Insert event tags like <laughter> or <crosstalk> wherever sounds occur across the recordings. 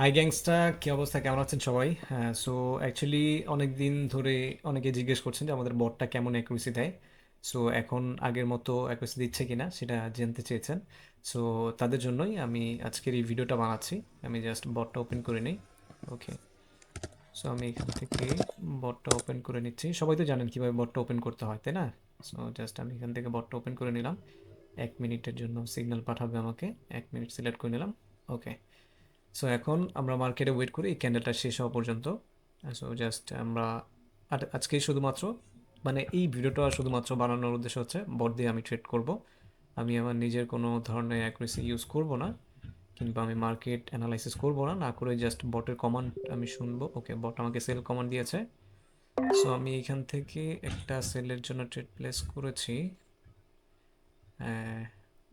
High গ্যাংস্টা কী অবস্থা? কেমন আছেন সবাই? হ্যাঁ সো অ্যাকচুয়ালি অনেক দিন ধরে অনেকে জিজ্ঞেস করছেন যে আমাদের বটটা কেমন অ্যাকুরেসি দেয়। সো এখন আগের মতো অ্যাকুরেসি দিচ্ছে কি না সেটা জানতে চেয়েছেন। সো তাদের জন্যই আমি আজকের এই ভিডিওটা বানাচ্ছি। আমি জাস্ট বটটা ওপেন করে নিই। ওকে সো আমি এখান থেকে বটটা ওপেন করে নিচ্ছি। সবাই তো জানেন কীভাবে বটটা ওপেন করতে হয়, তাই না? সো জাস্ট আমি এখান থেকে বটটা ওপেন করে নিলাম। এক মিনিটের জন্য সিগন্যাল পাঠাবে আমাকে। এক মিনিট সিলেক্ট করে নিলাম। ওকে সো এখন আমরা মার্কেটে ওয়েট করি, এই ক্যান্ডেলটা শেষ হওয়া পর্যন্ত। সো জাস্ট আমরা আজকে শুধুমাত্র মানে এই ভিডিওটা শুধুমাত্র বানানোর উদ্দেশ্য হচ্ছে বট দিয়ে আমি ট্রেড করব। আমি আমার নিজের কোনো ধরনের অ্যাকুরেসি ইউজ করব না, কিংবা আমি মার্কেট অ্যানালাইসিস করব না না করে জাস্ট বটের কমান্ড আমি শুনব। ওকে বট আমাকে সেল কমান্ড দিয়েছে। সো আমি এখান থেকে একটা সেলের জন্য ট্রেড প্লেস করেছি।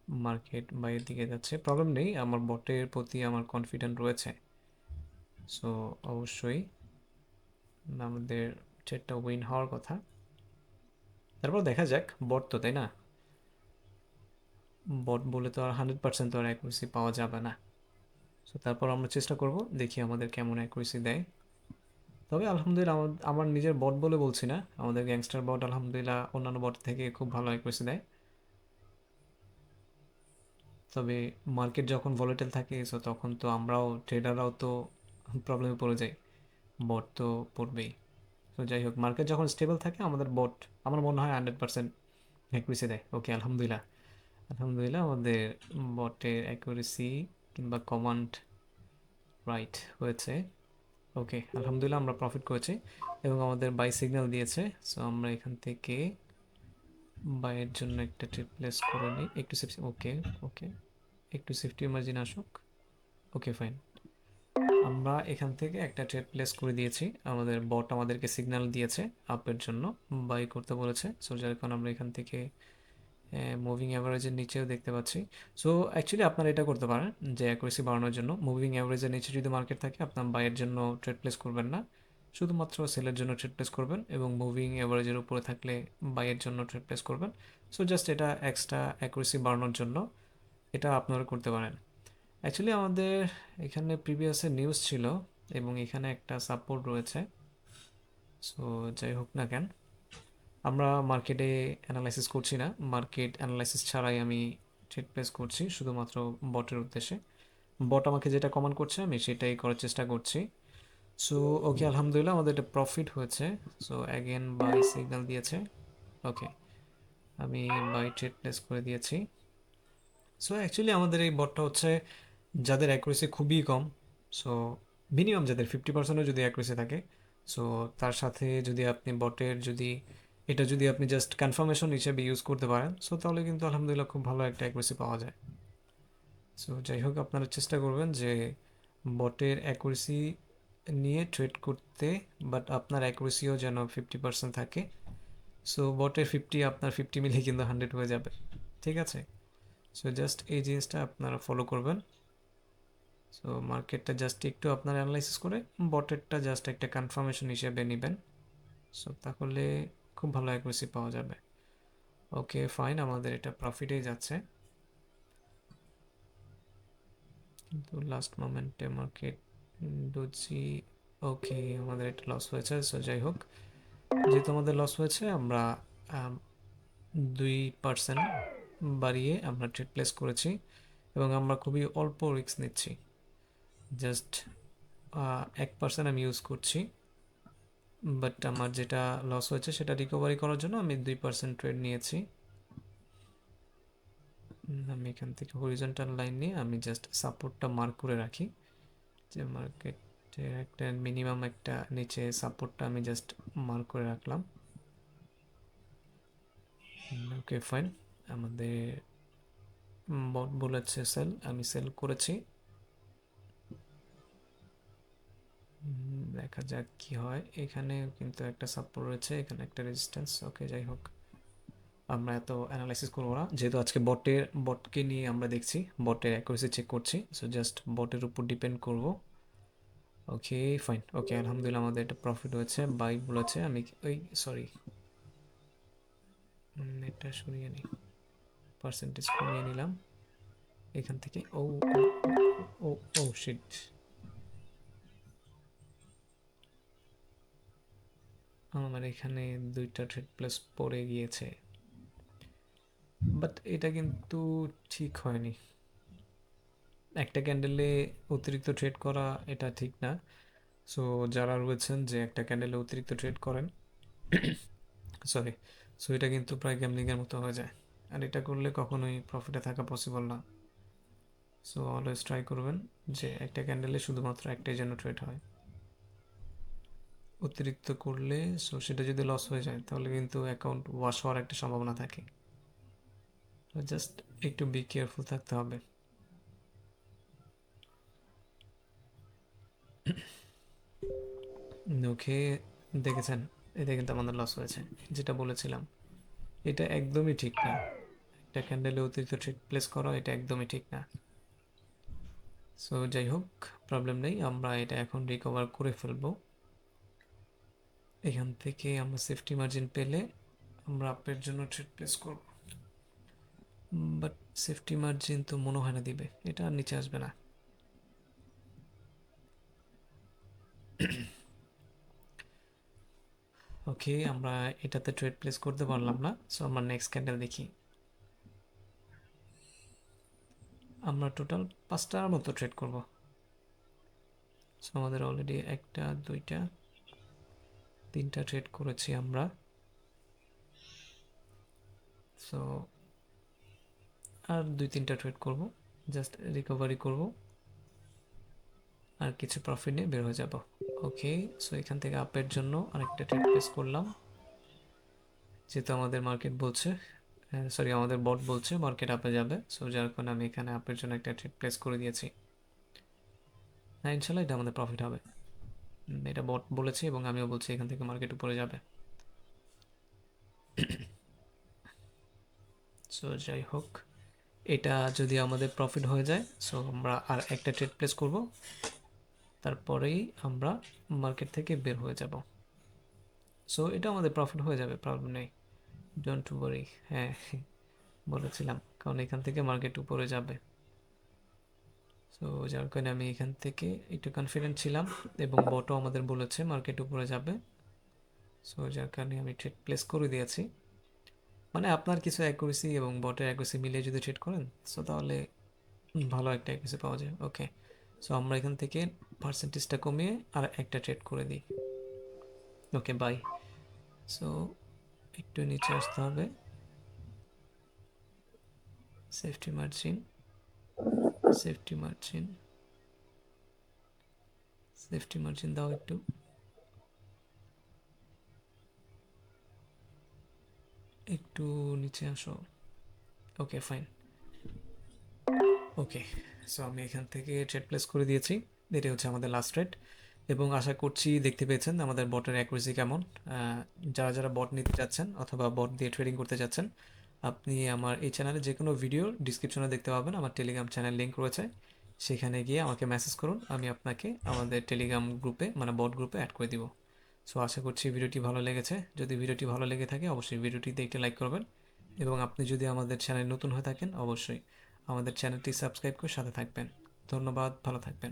মার্কেট বাইরের দিকে যাচ্ছে। প্রবলেম নেই, আমার বটের প্রতি আমার কনফিডেন্ট রয়েছে। সো অবশ্যই আমাদের ট্রেডটা উইন হওয়ার কথা। তারপর দেখা যাক বট তো, তাই না? বট বলে তো আর হান্ড্রেড পার্সেন্ট তো আর অ্যাকুরেসি পাওয়া যাবে না। সো তারপর আমরা চেষ্টা করব, দেখি আমাদের কেমন অ্যাকুরেসি দেয়। তবে আলহামদুলিল্লাহ, আমার আমার নিজের বট বলে বলছি না। আমাদের গ্যাংস্টার বট আলহামদুলিল্লাহ অন্যান্য বট থেকে খুব ভালো অ্যাকুরেসি দেয়। তবে মার্কেট যখন ভলেটেল থাকে সো তখন তো আমরাও ট্রেডাররাও তো প্রবলেমে পড়ে যাই। বট তো পড়বেই। তো যাই হোক মার্কেট যখন স্টেবল থাকে, আমাদের বট আমার মনে হয় হান্ড্রেড পার্সেন্ট অ্যাকুরেসি দেয়। ওকে আলহামদুলিল্লাহ। আলহামদুলিল্লাহ, আমাদের বটের অ্যাকুরেসি কিংবা কমান্ড রাইট হয়েছে। ওকে আলহামদুলিল্লাহ, আমরা প্রফিট করেছি এবং আমাদের বাই সিগন্যাল দিয়েছে। সো আমরা এখান থেকে বাইয়ের জন্য একটা ট্রিপ প্লেস করে নিই। একটু ওকে ওকে একটু সেফটি মার্জিন আসুক ওকে ফাইন আমরা এখান থেকে একটা ট্রেড প্লেস করে দিয়েছি। আমাদের বট আমাদেরকে সিগন্যাল দিয়েছে আপের জন্য বাই করতে বলেছে। সো যার কারণে আমরা এখান থেকে মুভিং অ্যাভারেজের নিচেও দেখতে পাচ্ছি। সো অ্যাকচুয়ালি আপনারা এটা করতে পারেন যে অ্যাকুরেসি বাড়ানোর জন্য। মুভিং অ্যাভারেজের নিচে যদি মার্কেট থাকে, আপনার বাইয়ের জন্য ট্রেড প্লেস করবেন না। শুধুমাত্র সেলের জন্য ট্রেড প্লেস করবেন এবং মুভিং অ্যাভারেজের উপরে থাকলে বাইয়ের জন্য ট্রেড প্লেস করবেন। সো জাস্ট এটা এক্সট্রা অ্যাকুরেসি বাড়ানোর জন্য এটা আপনারা করতে পারেন। অ্যাকচুয়ালি আমাদের এখানে প্রিভিয়াসে নিউজ ছিল এবং এখানে একটা সাপোর্ট রয়েছে। সো যাই হোক না কেন, আমরা মার্কেটে অ্যানালাইসিস করছি না। মার্কেট অ্যানালাইসিস ছাড়াই আমি ট্রেড প্লেস করছি শুধুমাত্র বটের উদ্দেশ্যে। বট আমাকে যেটা কমান্ড করছে, আমি সেটাই করার চেষ্টা করছি। সো ওকে আলহামদুলিল্লাহ আমাদের একটা প্রফিট হয়েছে। সো অ্যাগেন বাই সিগন্যাল দিয়েছে। ওকে আমি বাই ট্রেড প্লেস করে দিয়েছি। সো অ্যাকচুয়ালি আমাদের এই বটটা হচ্ছে যাদের অ্যাকুরেসি খুবই কম। সো মিনিমাম যাদের ফিফটি পার্সেন্টও যদি অ্যাকুরেসি থাকে সো তার সাথে যদি আপনি বটের যদি, এটা যদি আপনি জাস্ট কনফার্মেশন হিসেবে ইউজ করতে পারেন সো তাহলে কিন্তু আলহামদুলিল্লাহ খুব ভালো একটা অ্যাকুরেসি পাওয়া যায়। সো যাই হোক, আপনারা চেষ্টা করবেন যে বটের অ্যাকুরেসি নিয়ে ট্রেড করতে বাট আপনার অ্যাকুরেসিও যেন ফিফটি পার্সেন্ট থাকে। সো বটের ফিফটি আপনার ফিফটি মিলে কিন্তু হান্ড্রেড হয়ে যাবে। ঠিক আছে? সো জাস্ট এই জিনিসটা আপনারা ফলো করবেন। সো মার্কেটটা জাস্ট একটু আপনারা অ্যানালাইসিস করে বটেরটা জাস্ট একটা কনফার্মেশন হিসেবে নেবেন। সো তাহলে খুব ভালো অ্যাকুরেসি পাওয়া যাবে। ওকে ফাইন আমাদের এটা প্রফিটেই যাচ্ছে। কিন্তু লাস্ট মোমেন্টে মার্কেট ডুজি ওকে আমাদের এটা লস হয়েছে। সো যাই হোক, যেহেতু আমাদের লস হয়েছে, আমরা দুই পার্সেন্ট বাড়িয়ে আমরা ট্রেড প্লেস করেছি এবং আমরা খুবই অল্প রিস্ক নিচ্ছি। জাস্ট এক পার্সেন্ট আমি ইউজ করছি। বাট আমার যেটা লস হয়েছে সেটা রিকভারি করার জন্য আমি দুই পার্সেন্ট ট্রেড নিয়েছি। আমি এখান থেকে হরিজন্টাল লাইন নিয়ে আমি জাস্ট সাপোর্টটা মার্ক করে রাখি। যে মার্কেটের একটা মিনিমাম একটা নিচে সাপোর্টটা আমি জাস্ট মার্ক করে রাখলাম। ওকে ফাইন আমাদের বট বলেছে সেল আমি সেল করেছি। দেখা যাক কি হয়। এখানে কিন্তু একটা সাপোর্ট রয়েছে, এখানে একটা রেজিস্ট্যান্স ওকে যাই হোক। আমরা এত অ্যানালাইসিস করব না। যেহেতু আজকে বটের বটকে নিয়ে আমরা দেখছি বটের অ্যাকুরেসি চেক করছি। সো জাস্ট বটের উপর ডিপেন্ড করব। ওকে ফাইন ওকে আলহামদুলিল্লাহ আমাদের একটা প্রফিট হয়েছে। বাই বলেছে, আমি ওই সরি এটা সরিয়ে নিই। পার্সেন্টেজ কমিয়ে নিলাম। এখান থেকে, ও ও ও শিট আমার এখানে দুইটা ট্রেড প্লাস পড়ে গিয়েছে। বাট এটা কিন্তু ঠিক হয়নি। একটা ক্যান্ডেলে অতিরিক্ত ট্রেড করা এটা ঠিক না। সো যারা রয়েছেন যে একটা ক্যান্ডেলে অতিরিক্ত ট্রেড করেন <coughs> সরি সো এটা কিন্তু প্রায় গ্যামলিংয়ের মতো হয়ে যায়। আর এটা করলে কখনোই প্রফিটে থাকা পসিবল না। সো অলওয়েজ ট্রাই করবেন যে একটা ক্যান্ডেলে শুধুমাত্র একটাই যেন ট্রেড হয়। অতিরিক্ত করলে সো সেটা যদি লস হয়ে যায়, তাহলে কিন্তু অ্যাকাউন্ট ওয়াশ হওয়ার একটা সম্ভাবনা থাকে। জাস্ট একটু বি কেয়ারফুল থাকতে হবে। ওকে দেখেছেন? এতে কিন্তু আমাদের লস হয়েছে, যেটা বলেছিলাম। এটা একদমই ঠিক না। একটা ক্যান্ডেলে অতিরিক্ত ট্রেড প্লেস করা, এটা একদমই ঠিক না। সো যাই হোক প্রবলেম নেই, আমরা এটা এখন রিকভার করে ফেলব। এখান থেকে আমরা সেফটি মার্জিন পেলে আমরা আপের জন্য ট্রেড প্লেস করব। বাট সেফটি মার্জিন তো মনে হয় না দিবে, এটা আর নিচে আসবে না। <coughs> ওকে আমরা এটাতে ট্রেড প্লেস করতে পারলাম না সো আমরা নেক্সট ক্যান্ডেল দেখি। আমরা টোটাল পাঁচটার মতো ট্রেড করব। সো আমাদের অলরেডি একটা, দুইটা, তিনটা ট্রেড করেছি আমরা। সো আর দুই, তিনটা ট্রেড করব জাস্ট রিকভারি করব। আর কিছু প্রফিট নিয়ে বের হয়ে যাব। ওকে সো এখান থেকে আপের জন্য আরেকটা ট্রেড প্লেস করলাম। যেহেতু আমাদের মার্কেট বলছে সরি আমাদের বট বলছে মার্কেট আপে যাবে। সো যার কারণে আমি এখানে আপের জন্য একটা ট্রেড প্লেস করে দিয়েছি। হ্যাঁ ইনশাল্লাহ এটা আমাদের প্রফিট হবে। এটা বট বলেছে এবং আমিও বলছি এখান থেকে মার্কেট উপরে যাবে। <coughs> সো যাই হোক, এটা যদি আমাদের প্রফিট হয়ে যায় সো আমরা আর একটা ট্রেড প্লেস করব। তারপরেই আমরা মার্কেট থেকে বের হয়ে যাব। সো এটা আমাদের প্রফিট হয়ে যাবে প্রবলেম নেই। ডোন্ট ওয়ারি হ্যাঁ বলেছিলাম। কারণ এখান থেকে মার্কেট উপরে যাবে। সো যার কারণে আমি এখান থেকে একটু কনফিডেন্ট ছিলাম এবং বটও আমাদের বলেছে মার্কেট উপরে যাবে। সো যার কারণে আমি ট্রেড প্লেস করে দিয়েছি। মানে আপনার কিছু অ্যাকুরেসি এবং বটের অ্যাকুরেসি মিলিয়ে যদি ট্রেড করেন সো তাহলে ভালো একটা অ্যাকুরেসি পাওয়া যায়। ওকে সো আমরা এখান থেকে পার্সেন্টেজটা কমিয়ে আর একটা ট্রেড করে দিই। ওকে বাই সো একটু নিচে আসতে হবে। Safety margin safety margin safety margin দাও একটু। একটু নিচে আসো। ওকে ফাইন ওকে সো আমি এখান থেকে ট্রেড প্লেস করে দিয়েছি। এটাই হচ্ছে আমাদের লাস্ট ট্রেড এবং আশা করছি দেখতে পেয়েছেন আমাদের বটের অ্যাকুরেসি কেমন। যারা যারা বট নিতে চাচ্ছেন অথবা বট দিয়ে ট্রেডিং করতে চাচ্ছেন আপনি আমার এই চ্যানেলে যে কোনো ভিডিও ডিসক্রিপশনে দেখতে পাবেন। আমার টেলিগ্রাম চ্যানেল লিঙ্ক রয়েছে। সেখানে গিয়ে আমাকে মেসেজ করুন। আমি আপনাকে আমাদের টেলিগ্রাম গ্রুপে মানে বট গ্রুপে অ্যাড করে দিব। সো আশা করছি ভিডিওটি ভালো লেগেছে। যদি ভিডিওটি ভালো লেগে থাকে, অবশ্যই ভিডিওটিতে একটি লাইক করবেন। এবং আপনি যদি আমাদের চ্যানেল নতুন হয়ে থাকেন, অবশ্যই আমাদের চ্যানেলটি সাবস্ক্রাইব করে সাথে থাকবেন। ধন্যবাদ, ভালো থাকবেন।